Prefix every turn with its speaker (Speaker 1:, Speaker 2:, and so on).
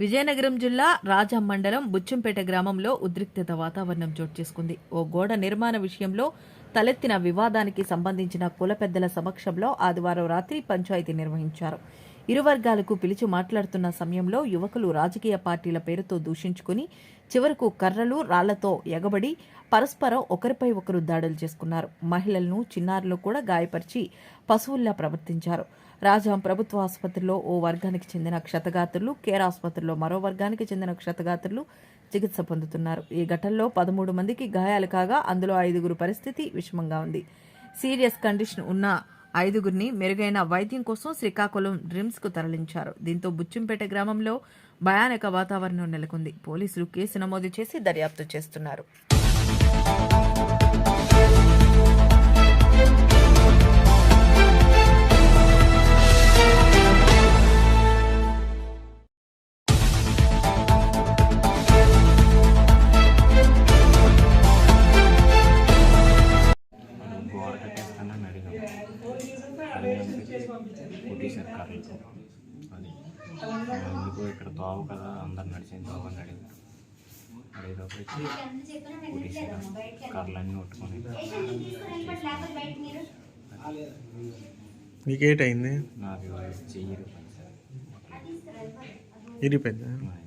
Speaker 1: విజయనగరం జిల్లా రాజా మండలం బుచ్చంపేట గ్రామంలో ఉద్రిక్తత వాతావరణం చోటు చేసుకుంది. ఓ గోడ నిర్మాణ విషయంలో తలెత్తిన వివాదానికి సంబంధించిన కుల పెద్దల సమక్షంలో ఆదివారం రాత్రి పంచాయతీ నిర్వహించారు. ఇరు వర్గాలకు పిలిచి మాట్లాడుతున్న సమయంలో యువకులు రాజకీయ పార్టీల పేరుతో దూషించుకుని చివరకు కర్రలు రాళ్ళతో ఎగబడి పరస్పరం ఒకరిపై ఒకరు దాడులు చేసుకున్నారు. మహిళలను చిన్నారులు కూడా గాయపరిచి పశువుల్లా ప్రవర్తించారు. రాజాం ప్రభుత్వ ఆసుపత్రిలో ఓ వర్గానికి చెందిన క్షతగాత్రులు కేర్ ఆసుపత్రిలో మరో వర్గానికి చెందిన క్షతగాత్రులు చికిత్స పొందుతున్నారు. ఈ ఘటనలో పదమూడు మందికి గాయాలు కాగా అందులో ఐదుగురు పరిస్థితి విషమంగా ఉంది. సీరియస్ కండిషన్ ఉన్న ఐదుగురిని మెరుగైన వైద్యం కోసం శ్రీకాకుళం డ్రిమ్స్కు తరలించారు. దీంతో బుచ్చింపేట గ్రామంలో భయానక వాతావరణం నెలకొంది. పోలీసులు కేసు నమోదు చేసి దర్యాప్తు చేస్తున్నారు.
Speaker 2: కొట్టేశారు కర్రలతో అది. ఎందుకు ఇక్కడ తోవ కదా అందరు నడిచిన తోవ అని అడిగారు. అడిగేటప్పుడు కొట్టేశారు కర్రలన్నీ కొట్టుకొని.
Speaker 3: మీకేటైంది?
Speaker 2: నాకు చెయ్యి
Speaker 3: ఇరిపోయిందా?
Speaker 2: మరి